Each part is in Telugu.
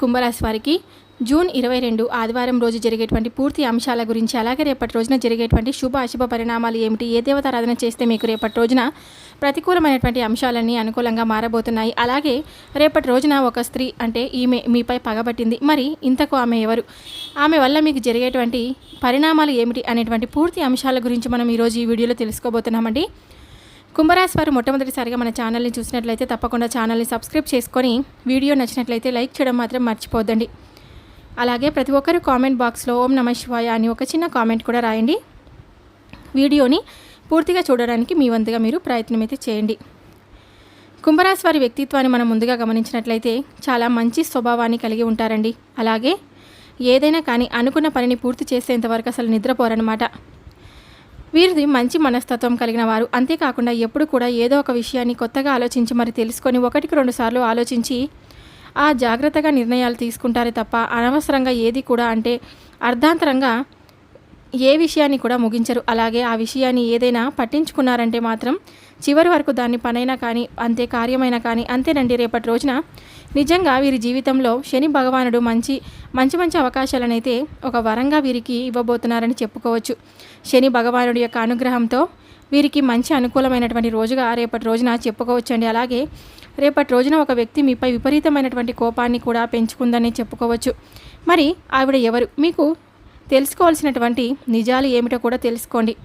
కుంభరాశి వారికి జూన్ ఇరవై రెండు ఆదివారం రోజు జరిగేటువంటి పూర్తి అంశాల గురించి అలాగే రేపటి రోజున జరిగేటువంటి శుభ అశుభ పరిణామాలు ఏమిటి ఏ దేవతారాధన చేస్తే మీకు రేపటి రోజున ప్రతికూలమైనటువంటి అంశాలన్నీ అనుకూలంగా మారబోతున్నాయి. అలాగే రేపటి రోజున ఒక స్త్రీ అంటే ఈమె మీపై పగబట్టింది మరి ఇంతకు ఆమె ఎవరు? ఆమె వల్ల మీకు జరిగేటువంటి పరిణామాలు ఏమిటి అనేటువంటి పూర్తి అంశాల గురించి మనం ఈరోజు ఈ వీడియోలో తెలుసుకోబోతున్నామండి. కుంభరాశి వారు మొట్టమొదటిసారిగా మన ఛానల్ని చూసినట్లయితే తప్పకుండా ఛానల్ని సబ్స్క్రైబ్ చేసుకొని వీడియో నచ్చినట్లయితే లైక్ చేయడం మాత్రం మర్చిపోద్దండి అలాగే ప్రతి ఒక్కరు కామెంట్ బాక్స్లో ఓం నమ శివాయ అని ఒక చిన్న కామెంట్ కూడా రాయండి. వీడియోని పూర్తిగా చూడడానికి మీ వంతుగా మీరు ప్రయత్నం అయితే చేయండి. కుంభరాశి వారి వ్యక్తిత్వాన్ని మనం ముందుగా గమనించినట్లయితే చాలా మంచి స్వభావాన్ని కలిగి ఉంటారండి. అలాగే ఏదైనా కానీ అనుకున్న పనిని పూర్తి చేసేంతవరకు అసలు నిద్రపోరనమాట వీరిది మంచి మనస్తత్వం కలిగిన వారు. అంతేకాకుండా ఎప్పుడు కూడా ఏదో ఒక విషయాన్ని కొత్తగా ఆలోచించి మరి తెలుసుకొని ఒకటికి రెండు సార్లు ఆలోచించి ఆ జాగ్రత్తగా నిర్ణయాలు తీసుకుంటారే తప్ప అనవసరంగా ఏది కూడా అంటే అర్ధాంతరంగా ఏ విషయాన్ని కూడా ముగించరు. అలాగే ఆ విషయాన్ని ఏదైనా పట్టించుకున్నారంటే మాత్రం చివరి వరకు దాన్ని పనైనా కానీ అంతే కార్యమైనా కానీ అంతేనండి రేపటి రోజున. నిజంగా వీరి జీవితంలో శని భగవానుడు మంచి మంచి మంచి అవకాశాలనైతే ఒక వరంగా వీరికి ఇవ్వబోతున్నారని చెప్పుకోవచ్చు. శని భగవానుడి యొక్క అనుగ్రహంతో వీరికి మంచి అనుకూలమైనటువంటి రోజుగా రేపటి రోజున చెప్పుకోవచ్చండి. అలాగే రేపటి రోజున ఒక వ్యక్తి మీపై విపరీతమైనటువంటి కోపాన్ని కూడా పెంచుకుందని చెప్పుకోవచ్చు. మరి ఆవిడ ఎవరు? మీకు తెలుసుకోవాల్సినటువంటి నిజాలు ఏమిటో కూడా తెలుసుకోండి.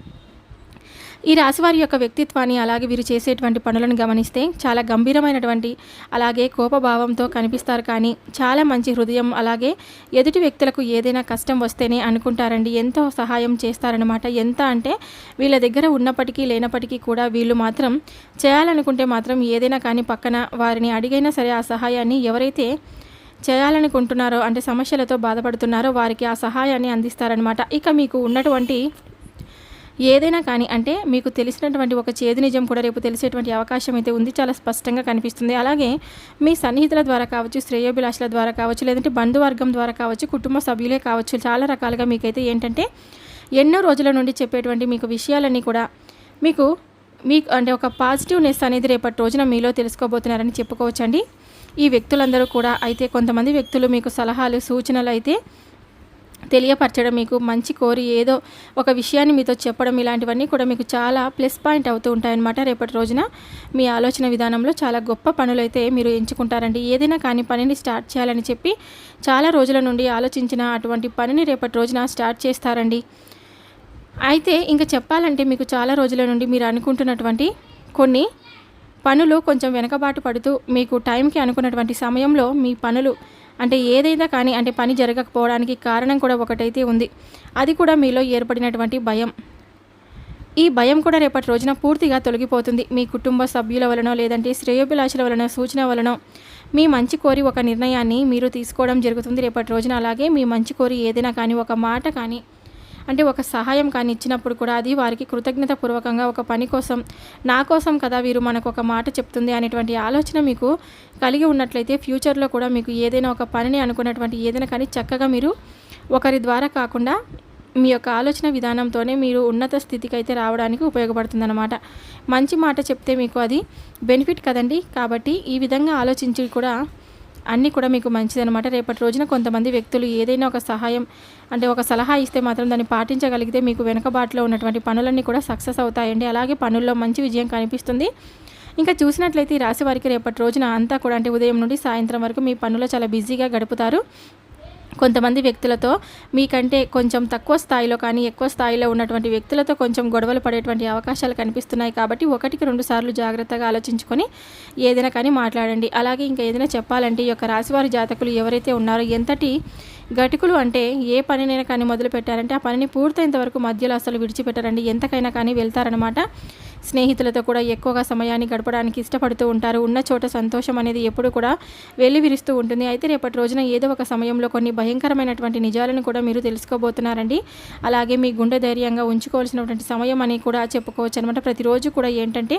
ఈ రాశివారి యొక్క వ్యక్తిత్వాన్ని అలాగే వీరు చేసేటువంటి పనులను గమనిస్తే చాలా గంభీరమైనటువంటి అలాగే కోపభావంతో కనిపిస్తారు. కానీ చాలా మంచి హృదయం అలాగే ఎదుటి వ్యక్తులకు ఏదైనా కష్టం వస్తేనే అనుకుంటారండి. ఎంతో సహాయం చేస్తారనమాట ఎంత అంటే వీళ్ళ దగ్గర ఉన్నప్పటికీ లేనప్పటికీ కూడా వీళ్ళు మాత్రం చేయాలనుకుంటే మాత్రం ఏదైనా కానీ పక్కన వారిని అడిగైనా సరే ఆ సహాయాన్ని ఎవరైతే చేయాలనుకుంటున్నారో అంటే సమస్యలతో బాధపడుతున్నారో వారికి ఆ సహాయాన్ని అందిస్తారనమాట ఇక మీకు ఉన్నటువంటి ఏదైనా కానీ అంటే మీకు తెలిసినటువంటి ఒక చేదు నిజం కూడా రేపు తెలిసేటువంటి అవకాశం అయితే ఉంది. చాలా స్పష్టంగా కనిపిస్తుంది. అలాగే మీ సన్నిహితుల ద్వారా కావచ్చు శ్రేయోభిలాషుల ద్వారా కావచ్చు లేదంటే బంధువర్గం ద్వారా కావచ్చు కుటుంబ సభ్యులే కావచ్చు చాలా రకాలుగా మీకైతే ఏంటంటే ఎన్నో రోజుల నుండి చెప్పేటువంటి మీకు విషయాలన్నీ కూడా మీకు మీకు అంటే ఒక పాజిటివ్నెస్ అనేది రేపటి రోజున మీలో తెలుసుకోబోతున్నారని చెప్పుకోవచ్చండి. ఈ వ్యక్తులందరూ కూడా అయితే కొంతమంది వ్యక్తులు మీకు సలహాలు సూచనలు అయితే తెలియపరచడం మీకు మంచి కోరి ఏదో ఒక విషయాన్ని మీతో చెప్పడం ఇలాంటివన్నీ కూడా మీకు చాలా ప్లస్ పాయింట్ అవుతూ ఉంటాయన్నమాట. రేపటి రోజున మీ ఆలోచన విధానంలో చాలా గొప్ప పనులు అయితే మీరు ఎంచుకుంటారండి. ఏదైనా కానీ పనిని స్టార్ట్ చేయాలని చెప్పి చాలా రోజుల నుండి ఆలోచించిన అటువంటి పనిని రేపటి రోజున స్టార్ట్ చేస్తారండి. అయితే ఇంకా చెప్పాలంటే మీకు చాలా రోజుల నుండి మీరు అనుకుంటున్నటువంటి కొన్ని పనులు కొంచెం వెనకబాటు పడుతూ మీకు టైంకి అనుకున్నటువంటి సమయంలో మీ పనులు అంటే ఏదైనా కానీ అంటే పని జరగకపోవడానికి కారణం కూడా ఒకటైతే ఉంది. అది కూడా మీలో ఏర్పడినటువంటి భయం. ఈ భయం కూడా రేపటి రోజున పూర్తిగా తొలగిపోతుంది. మీ కుటుంబ సభ్యుల వలనో లేదంటే శ్రేయోభిలాషుల వలన సూచన వలన మీ మంచి కోరి ఒక నిర్ణయాన్ని మీరు తీసుకోవడం జరుగుతుంది రేపటి రోజున. అలాగే మీ మంచి కోరి ఏదైనా కానీ ఒక మాట కానీ అంటే ఒక సహాయం కానీ ఇచ్చినప్పుడు కూడా అది వారికి కృతజ్ఞత పూర్వకంగా ఒక పని కోసం నా కోసం కదా వీరు మనకు ఒక మాట చెప్తుంది అనేటువంటి ఆలోచన మీకు కలిగి ఉన్నట్లయితే ఫ్యూచర్లో కూడా మీకు ఏదైనా ఒక పనిని అనుకున్నటువంటి ఏదైనా కానీ చక్కగా మీరు ఒకరి ద్వారా కాకుండా మీ యొక్క ఆలోచన విధానంతోనే మీరు ఉన్నత స్థితికి అయితే రావడానికి ఉపయోగపడుతుందన్నమాట. మంచి మాట చెప్తే మీకు అది బెనిఫిట్ కదండి. కాబట్టి ఈ విధంగా ఆలోచించి కూడా అన్నీ కూడా మీకు మంచిదనమాట రేపటి రోజున కొంతమంది వ్యక్తులు ఏదైనా ఒక సహాయం అంటే ఒక సలహా ఇస్తే మాత్రం దాన్ని పాటించగలిగితే మీకు వెనుకబాటులో ఉన్నటువంటి పనులన్నీ కూడా సక్సెస్ అవుతాయండి. అలాగే పనుల్లో మంచి విజయం కనిపిస్తుంది. ఇంకా చూసినట్లయితే ఈ రాశి వారికి రేపటి రోజున అంతా కూడా అంటే ఉదయం నుండి సాయంత్రం వరకు మీ పనులు చాలా బిజీగా గడుపుతారు. కొంతమంది వ్యక్తులతో మీకంటే కొంచెం తక్కువ స్థాయిలో కానీ ఎక్కువ స్థాయిలో ఉన్నటువంటి వ్యక్తులతో కొంచెం గొడవలు పడేటువంటి అవకాశాలు కనిపిస్తున్నాయి కాబట్టి ఒకటికి రెండు సార్లు జాగ్రత్తగా ఆలోచించుకొని ఏదైనా కానీ మాట్లాడండి. అలాగే ఇంకా ఏదైనా చెప్పాలంటే ఈ యొక్క రాశివారి జాతకులు ఎవరైతే ఉన్నారో ఎంతటి గటుకులు అంటే ఏ పనినైనా కానీ మొదలు పెట్టారంటే ఆ పనిని పూర్తయినంత వరకు మధ్యలో అసలు విడిచిపెట్టారండి. ఎంతకైనా కానీ వెళ్తారనమాట స్నేహితులతో కూడా ఎక్కువగా సమయాన్ని గడపడానికి ఇష్టపడుతూ ఉంటారు. ఉన్న చోట సంతోషం అనేది ఎప్పుడు కూడా వెళ్ళి విరుస్తూ ఉంటుంది. అయితే రేపటి రోజున ఏదో ఒక సమయంలో కొన్ని భయంకరమైనటువంటి నిజాలను కూడా మీరు తెలుసుకోబోతున్నారండి. అలాగే మీ గుండె ధైర్యంగా ఉంచుకోవాల్సినటువంటి సమయం అని కూడా చెప్పుకోవచ్చు అనమాట ప్రతిరోజు కూడా ఏంటంటే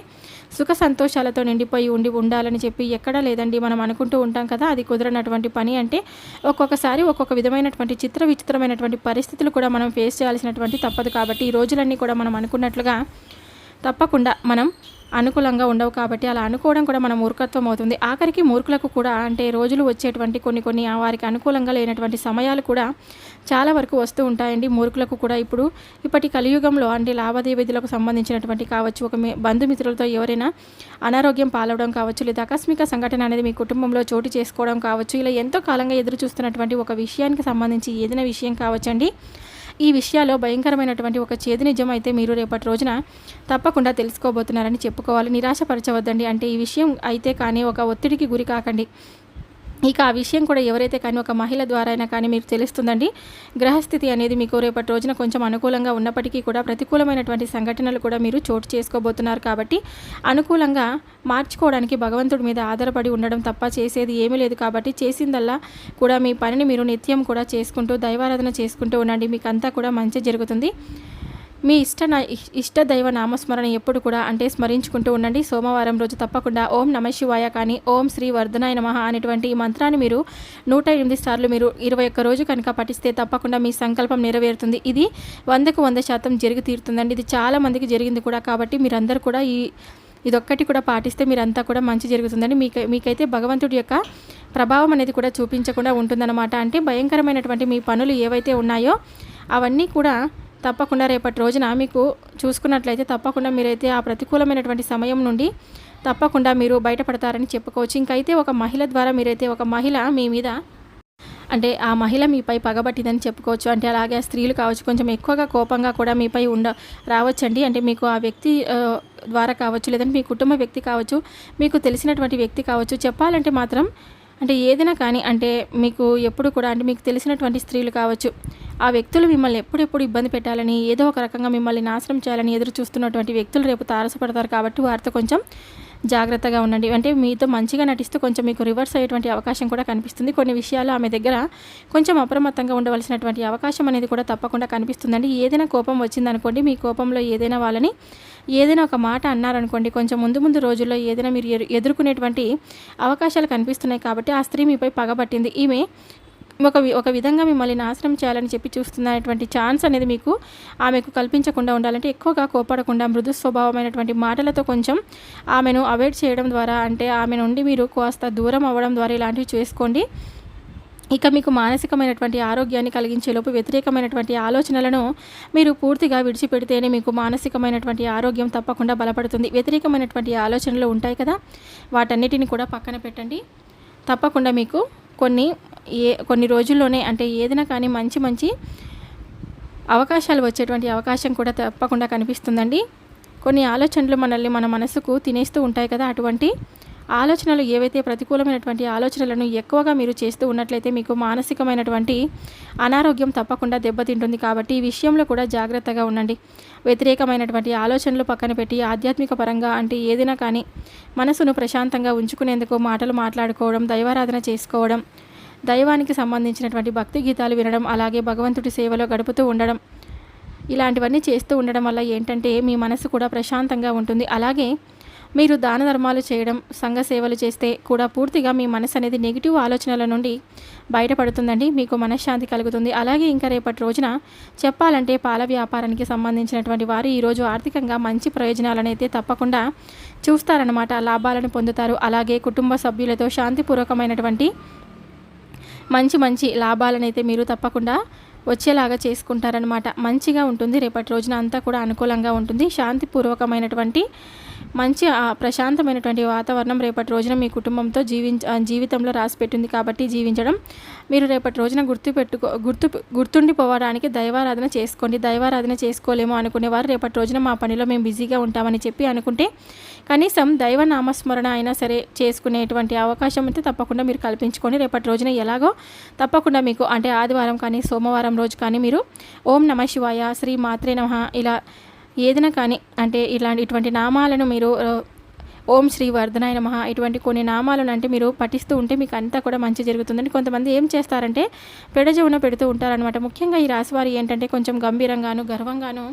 సుఖ సంతోషాలతో నిండిపోయి ఉండి ఉండాలని చెప్పి ఎక్కడా లేదండి మనం అనుకుంటూ ఉంటాం కదా. అది కుదరనటువంటి పని అంటే ఒక్కొక్కసారి ఒక్కొక్క విధమైనటువంటి చిత్ర విచిత్రమైనటువంటి పరిస్థితులు కూడా మనం ఫేస్ చేయాల్సినటువంటి తప్పదు కాబట్టి ఈ రోజులన్నీ కూడా మనం అనుకున్నట్లుగా తప్పకుండా మనం అనుకూలంగా ఉండవు కాబట్టి అలా అనుకోవడం కూడా మన మూర్ఖత్వం అవుతుంది. ఆఖరికి మూర్ఖులకు కూడా అంటే రోజులు వచ్చేటువంటి కొన్ని కొన్ని వారికి అనుకూలంగా లేనటువంటి సమయాలు కూడా చాలా వరకు వస్తూ ఉంటాయండి. మూర్ఖులకు కూడా ఇప్పుడు ఇప్పటి కలియుగంలో అంటే లావాదేవీలకు సంబంధించినటువంటి కావచ్చు ఒక బంధుమిత్రులతో ఎవరైనా అనారోగ్యం పాలవడం కావచ్చు లేదా ఆకస్మిక సంఘటన అనేది మీ కుటుంబంలో చోటు చేసుకోవడం కావచ్చు ఇలా ఎంతో కాలంగా ఎదురు చూస్తున్నటువంటి ఒక విషయానికి సంబంధించి ఏదైనా విషయం కావచ్చండి. ఈ విషయాల్లో భయంకరమైనటువంటి ఒక చేదు నిజం అయితే మీరు రేపటి రోజున తప్పకుండా తెలుసుకోబోతున్నారని చెప్పుకోవాలి. నిరాశపరచవద్దండి. అంటే ఈ విషయం అయితే కానీ ఒక ఒత్తిడికి గురి కాకండి. ఇక ఆ విషయం కూడా ఎవరైతే కానీ ఒక మహిళ ద్వారా అయినా కానీ మీకు తెలుస్తుందండి. గ్రహస్థితి అనేది మీకు రేపటి రోజున కొంచెం అనుకూలంగా ఉన్నప్పటికీ కూడా ప్రతికూలమైనటువంటి సంఘటనలు కూడా మీరు చోటు చేసుకోబోతున్నారు కాబట్టి అనుకూలంగా మార్చుకోవడానికి భగవంతుడి మీద ఆధారపడి ఉండడం తప్ప చేసేది ఏమీ లేదు కాబట్టి చేసిందల్లా కూడా మీ పనిని మీరు నిత్యం కూడా చేసుకుంటూ దైవారాధన చేసుకుంటూ ఉండండి. మీకు అంతా కూడా మంచి జరుగుతుంది. మీ ఇష్ట ఇష్ట దైవ నామస్మరణ ఎప్పుడు కూడా అంటే స్మరించుకుంటూ ఉండండి. సోమవారం రోజు తప్పకుండా ఓం నమ శివాయ కానీ ఓం శ్రీ వర్ధనాయ నమ అనేటువంటి ఈ మంత్రాన్ని మీరు నూట ఎనిమిది సార్లు మీరు ఇరవై ఒక్క రోజు కనుక పఠిస్తే తప్పకుండా మీ సంకల్పం నెరవేరుతుంది. ఇది వందకు వంద శాతం జరిగి తీరుతుందండి. ఇది చాలామందికి జరిగింది కూడా కాబట్టి మీరందరూ కూడా ఈ ఇదొక్కటి కూడా పాటిస్తే మీరంతా కూడా మంచి జరుగుతుందని మీకు మీకైతే భగవంతుడి యొక్క ప్రభావం అనేది కూడా చూపించకుండా ఉంటుందన్నమాట. అంటే భయంకరమైనటువంటి మీ పనులు ఏవైతే ఉన్నాయో అవన్నీ కూడా తప్పకుండా రేపటి రోజున మీకు చూసుకున్నట్లయితే తప్పకుండా మీరైతే ఆ ప్రతికూలమైనటువంటి సమయం నుండి తప్పకుండా మీరు బయటపడతారని చెప్పుకోవచ్చు. ఇంకైతే ఒక మహిళ ద్వారా మీరైతే ఒక మహిళ మీ మీద అంటే ఆ మహిళ మీపై పగబట్టిందని చెప్పుకోవచ్చు. అంటే అలాగే స్త్రీలు కావచ్చు కొంచెం ఎక్కువగా కోపంగా కూడా మీపై ఉండ రావచ్చండి. అంటే మీకు ఆ వ్యక్తి ద్వారా కావచ్చు లేదంటే మీ కుటుంబ వ్యక్తి కావచ్చు మీకు తెలిసినటువంటి వ్యక్తి కావచ్చు చెప్పాలంటే మాత్రం అంటే ఏదైనా కానీ అంటే మీకు ఎప్పుడు కూడా అంటే మీకు తెలిసినటువంటి స్త్రీలు కావచ్చు ఆ వ్యక్తులు మిమ్మల్ని ఎప్పుడెప్పుడు ఇబ్బంది పెట్టాలని ఏదో ఒక రకంగా మిమ్మల్ని నాశనం చేయాలని ఎదురు చూస్తున్నటువంటి వ్యక్తులు రేపు తారసపడతారు కాబట్టి వారితో కొంచెం జాగ్రత్తగా ఉండండి. అంటే మీతో మంచిగా నటిస్తూ కొంచెం మీకు రివర్స్ అయ్యేటువంటి అవకాశం కూడా కనిపిస్తుంది. కొన్ని విషయాలు ఆమె దగ్గర కొంచెం అప్రమత్తంగా ఉండవలసినటువంటి అవకాశం అనేది కూడా తప్పకుండా కనిపిస్తుందండి. ఏదైనా కోపం వచ్చిందనుకోండి మీ కోపంలో ఏదైనా వాళ్ళని ఏదైనా ఒక మాట అన్నారనుకోండి కొంచెం ముందు ముందు రోజుల్లో ఏదైనా మీరు ఎదుర్కొనేటువంటి అవకాశాలు కనిపిస్తున్నాయి కాబట్టి ఆ స్త్రీ మీపై పగబట్టింది ఈమె ఒక ఒక విధంగా మిమ్మల్ని నాశనం చేయాలని చెప్పి చూస్తున్నటువంటి ఛాన్స్ అనేది మీకు ఆమెకు కల్పించకుండా ఉండాలంటే ఎక్కువగా కోపడకుండా మృదు స్వభావమైనటువంటి మాటలతో కొంచెం ఆమెను అవాయిడ్ చేయడం ద్వారా అంటే ఆమె నుండి మీరు కాస్త దూరం అవ్వడం ద్వారా ఇలాంటివి చేసుకోండి. ఇక మీకు మానసికమైనటువంటి ఆరోగ్యాన్ని కలిగించేలోపు వ్యతిరేకమైనటువంటి ఆలోచనలను మీరు పూర్తిగా విడిచిపెడితేనే మీకు మానసికమైనటువంటి ఆరోగ్యం తప్పకుండా బలపడుతుంది. వ్యతిరేకమైనటువంటి ఆలోచనలు ఉంటాయి కదా వాటన్నిటిని కూడా పక్కన పెట్టండి. తప్పకుండా మీకు కొన్ని ఏ కొన్ని రోజుల్లోనే అంటే ఏదైనా కానీ మంచి మంచి అవకాశాలు వచ్చేటువంటి అవకాశం కూడా తప్పకుండా కనిపిస్తుందండి. కొన్ని ఆలోచనలు మనల్ని మన మనసుకు తినేస్తూ ఉంటాయి కదా అటువంటి ఆలోచనలు ఏవైతే ప్రతికూలమైనటువంటి ఆలోచనలను ఎక్కువగా మీరు చేస్తూ ఉన్నట్లయితే మీకు మానసికమైనటువంటి అనారోగ్యం తప్పకుండా దెబ్బతింటుంది కాబట్టి ఈ విషయంలో కూడా జాగ్రత్తగా ఉండండి. వ్యతిరేకమైనటువంటి ఆలోచనలు పక్కన పెట్టి ఆధ్యాత్మిక పరంగా అంటే ఏదైనా కానీ మనసును ప్రశాంతంగా ఉంచుకునేందుకు మాటలు మాట్లాడుకోవడం దైవారాధన చేసుకోవడం దైవానికి సంబంధించినటువంటి భక్తి గీతాలు వినడం అలాగే భగవంతుడి సేవలో గడుపుతూ ఉండడం ఇలాంటివన్నీ చేస్తూ ఉండడం వల్ల ఏంటంటే మీ మనసు కూడా ప్రశాంతంగా ఉంటుంది. అలాగే మీరు దాన ధర్మాలు చేయడం సంఘ సేవలు చేస్తే కూడా పూర్తిగా మీ మనసు అనేది నెగిటివ్ ఆలోచనల నుండి బయటపడుతుందండి. మీకు మనశ్శాంతి కలుగుతుంది. అలాగే ఇంకా రేపటి రోజున చెప్పాలంటే పాల వ్యాపారానికి సంబంధించినటువంటి వారు ఈరోజు ఆర్థికంగా మంచి ప్రయోజనాలనైతే తప్పకుండా చూస్తారనమాట లాభాలను పొందుతారు. అలాగే కుటుంబ సభ్యులతో శాంతిపూర్వకమైనటువంటి మంచి మంచి లాభాలనైతే మీరు తప్పకుండా వచ్చేలాగా చేసుకుంటారనమాట మంచిగా ఉంటుంది. రేపటి రోజున అంతా కూడా అనుకూలంగా ఉంటుంది. శాంతిపూర్వకమైనటువంటి మంచి ప్రశాంతమైనటువంటి వాతావరణం రేపటి రోజున మీ కుటుంబంతో జీవించ జీవితంలో రాసిపెట్టింది కాబట్టి జీవించడం. మీరు రేపటి రోజున గుర్తుపెట్టుకో గుర్తు గుర్తుండిపోవడానికి దైవారాధన చేసుకోండి. దైవారాధన చేసుకోలేమో అనుకునేవారు రేపటి రోజున మా పనిలో మేము బిజీగా ఉంటామని చెప్పి అనుకుంటే కనీసం దైవ నామస్మరణ అయినా సరే చేసుకునేటువంటి అవకాశం అయితే తప్పకుండా మీరు కల్పించుకొని రేపటి రోజున ఎలాగో తప్పకుండా మీకు అంటే ఆదివారం కానీ సోమవారం రోజు కానీ మీరు ఓం నమ శివాయ శ్రీ మాత్రే నమ ఇలా ఏదైనా కానీ అంటే ఇలాంటి ఇటువంటి నామాలను మీరు ఓం శ్రీ వర్ధనాయ నమ ఇటువంటి కొన్ని నామాలను అంటే మీరు పఠిస్తూ ఉంటే మీకు అంతా కూడా మంచి జరుగుతుందని కొంతమంది ఏం చేస్తారంటే పెడజవున పెడుతూ ఉంటారనమాట ముఖ్యంగా ఈ రాశివారి ఏంటంటే కొంచెం గంభీరంగాను గర్వంగాను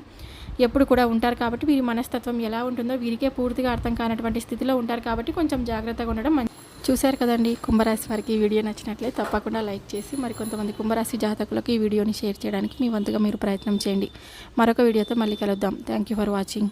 ఎప్పుడు కూడా ఉంటారు కాబట్టి వీరి మనస్తత్వం ఎలా ఉంటుందో వీరికే పూర్తిగా అర్థం కానటువంటి స్థితిలో ఉంటారు కాబట్టి కొంచెం జాగ్రత్తగా ఉండడం మంచి చూశారు కదండి కుంభరాశి వారికి ఈ వీడియో నచ్చినట్లే తప్పకుండా లైక్ చేసి మరి కొంతమంది కుంభరాశి జాతకులకు ఈ వీడియోని షేర్ చేయడానికి మీ వంతుగా మీరు ప్రయత్నం చేయండి. మరొక వీడియోతో మళ్ళీ కలుద్దాం. Thank you for watching